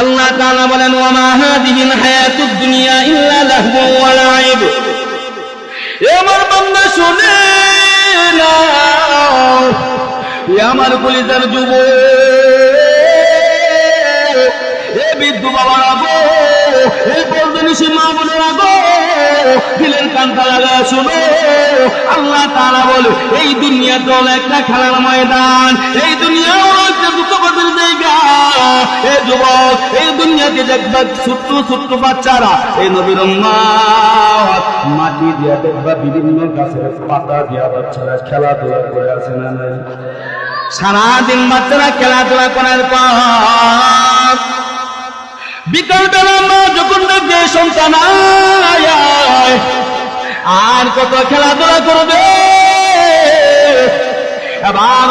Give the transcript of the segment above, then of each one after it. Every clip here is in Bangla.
আল্লাহ তাআলা বলেন ওয়া মা হাদিহিল হায়াতুদ দুনিয়া ইল্লা লাহবু ওয়া লাইব। এ আমার বান্দা শুনে নাও, এ আমার কলিজার যুব এ বিদ্যু বাবারা গো এ বলদনিসি মা বোনেরা গো দিলের কান্তা লাগা শুনো। আল্লাহ তাআলা বলে, এই দুনিয়া তো একটা খেলার ময়দান, এই দুনিয়া একটা দুঃখবাদের জায়গা। সারাদিন বাচ্চারা খেলাধুলা করার পর বিকাল বেলা মা যখন সন্তান আর কত খেলাধুলা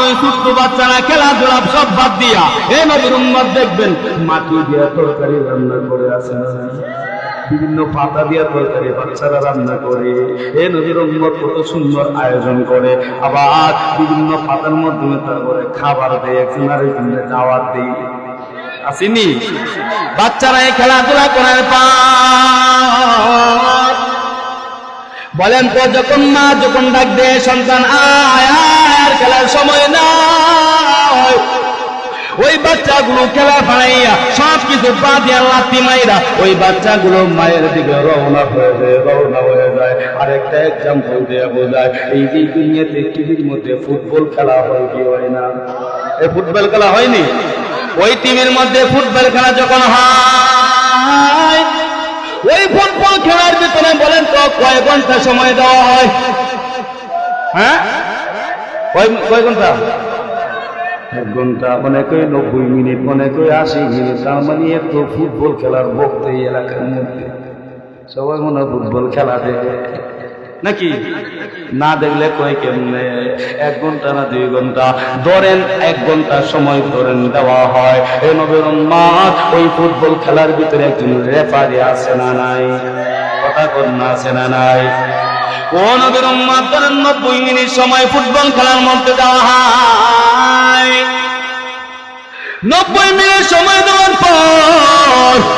ওই ছোট্ট বাচ্চারা খেলাধুলা সব বাদ দিয়া এ নবীর উম্মত দেখবেন, মাটি দিয়া তরকারি রান্না করে আছে। বিভিন্ন পাতা দিয়া তরকারি বাচ্চারা রান্না করে। এ নদীর উম্মত কত সুন্দর আয়োজন করে। আবার বিভিন্ন পাতার মাধ্যমে তারপরে খাবার দেয়, একজন আরেকজনের দাওয়াত দেয়। আসেনি? বাচ্চারা এই খেলাধুলা করার পর বলেন তো, যখন মা যখন ডাক দে সন্তান আয়। খেলার সময় নাই। ওই বাচ্চাগুলো খেলা ফাড়াইয়া সব কিছু পা দিয়া লাত্তি মাইরা ওই বাচ্চাগুলো মায়ের দিকে রওনা হয়ে যায়, রওনা হয়ে যায়। আরেকটা এক্সাম্পল দিয়ে বোঝায়, এই যে দুনিয়াতে টিভির মধ্যে ফুটবল খেলা হয় কি হয় না? এই ফুটবল খেলা হয়নি? ওই টিমের মধ্যে ফুটবল খেলা যখন হয়, ওই ফুটবল খেলার ভিতরে বলেন তো কয় ঘণ্টা সময় দেওয়া হয়? হ্যাঁ? কয় ঘণ্টা? এক ঘণ্টা, অনেকে নব্বই মিনিট, অনেকে আশি মিনিট। তার মানে এত ফুটবল খেলার ভক্ত এই এলাকার মধ্যে। সবাই মনে ফুটবল খেলা দেখে। নাকি? না দেখলে কয় কেমনে? এক ঘণ্টা না দুই ঘণ্টা? ধরেন এক ঘণ্টা সময় ধরেন দেওয়া হয়। এই নবের মাঠ ওই ফুটবল খেলার ভিতরে একজন রেফারি আছে না নাই? কথা কন্যা আছে না নাই? কোন উম্মাদ ধরেন নব্বই মিনিট সময় ফুটবল খেলার মধ্যে দেওয়া হয়। নব্বই মিনিট সময় দেওয়ার পর